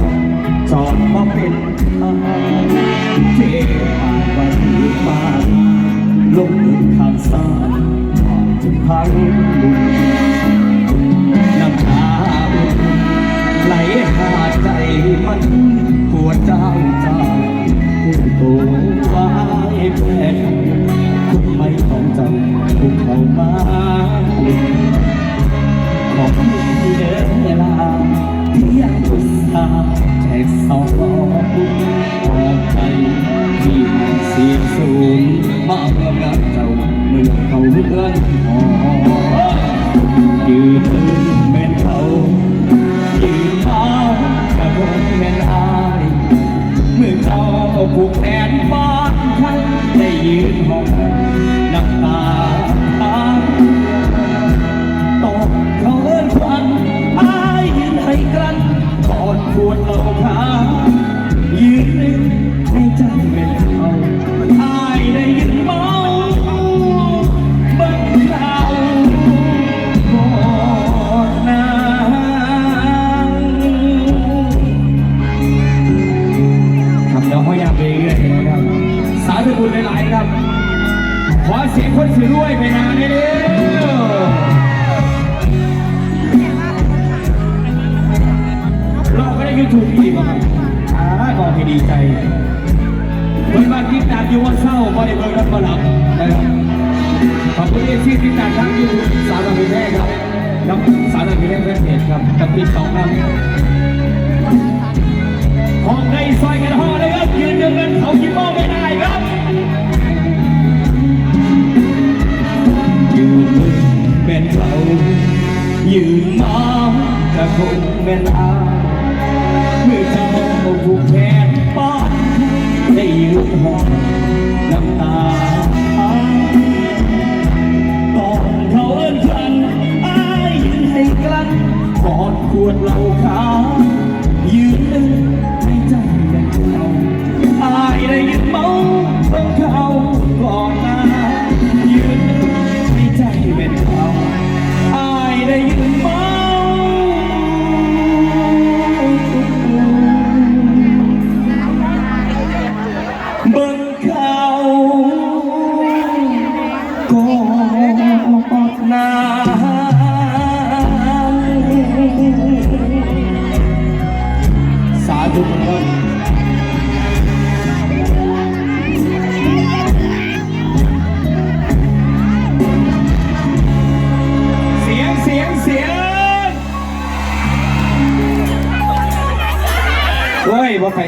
หักบอกจอดบอกเป็นทางเจ็บปากบันมาลงทางซ้างสานจุดพังลุกน้ำตาไหลหาใจมันปวดเจ้าเจ้า ตาห์แจกสองขอบใจที่เสียสูงมาเพื่อรักเจ้าเมื่อเขาเลื่อนหอยืน ยายากไปเรื่อยๆนะครับ สาธุบุญหลายๆครับ ขอเสียงคนสื่อด้วยไปนานเร็วเราก็ได้ยูทูบอีกครับอ่าขอให้ดีใจเพิ่นมาติดตามอยู่วันเศร้าพอได้เบิ่งรับมาหลับนะครับขอบคุณเอซี่ที่ตามทั้งยูสาวน้ำพิแม่ครับน้ำสาวน้ำพิแม่เพื่อนเพจครับกับพี่สองครับ คงเป็นอาเมื่อเจ้าผูกแขนป้อนให้ยืนห้อง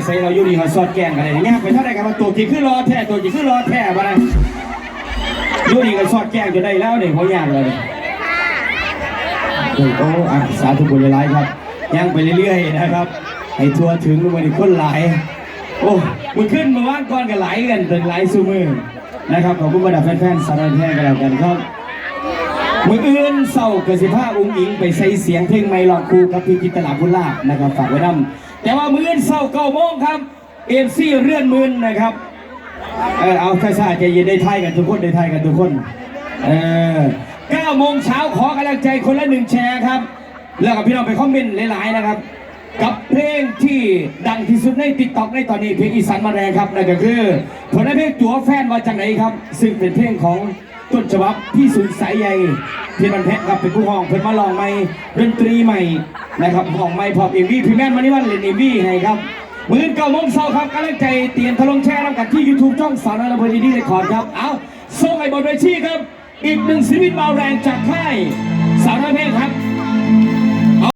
ใส่เราอยู่นี่เขาสอดแกงกันเลยเนี่ยไปเท่าไหร่กันมาตัวกี่ขึ้นรอแท้ตัวกี่ขึ้นรอแท้มาเลยอยู่นี่ก็สอดแกงจะได้แล้วเนี่ยเขาอยากเลยโอ้โอ้อะสาธุบุญหลายครับย่างไปเรื่อยๆนะครับให้ทัวถึงวันนี้คนหลาย โอ้มึงขึ้นมาว่านก่อนกันหลายกันเป็นหลายซูมือนะครับขอบคุณบรรดาแฟนๆสารแท้กันแล้วกันครับมืออื่นเศร้ากสิภาอุ้งอิงไปใส่เสียงเพลงไม่หลอกครูกับพี่กิตตลาพุลาภนะครับฝากไว้นำ แต่ว่ามืออื่นเศร้าเก้าโมงครับเอฟซีเรื่อนมืนนะครับเออเอาช้าใจเย็นได้ทยกันทุกคนได้ทยกันทุกคนเออเก้าโมงเช้าขอกำลังใจคนละหนึ่งแชร์ครับ แล้วก็พี่น้องไปคอมเมนต์หลายๆนะครับ กับเพลงที่ดังที่สุดในติ๊กต็อกในตอนนี้เพลงอีสานมาแรงครับนั่นก็คือผลงานเพลงตัวแฟนมาจากไหนครับ ซึ่งเป็นเพลงของ ต้นฉบับพี่สุนสายใยพี่มันแพะครับเป็นผู้ห้องเพิ่นมาลองใหม่ดนตรีใหม่นะครับห้องใหม่พร้อมเอ็มวีพี่แม่นมานี่วันเล่นเอ็มวีให้ครับมือเก่าโมงเช้าครับกำลังใจเตียนทะลงแช่น้ำกันที่ยูทูบช่องสาวน้อยลำเพลินดีเรคคอร์ดครับเอาส่งไอ้บนเวทีครับอีกหนึ่งศิลปินเบาแรงจากค่ายสาวน้อยเพลงครับ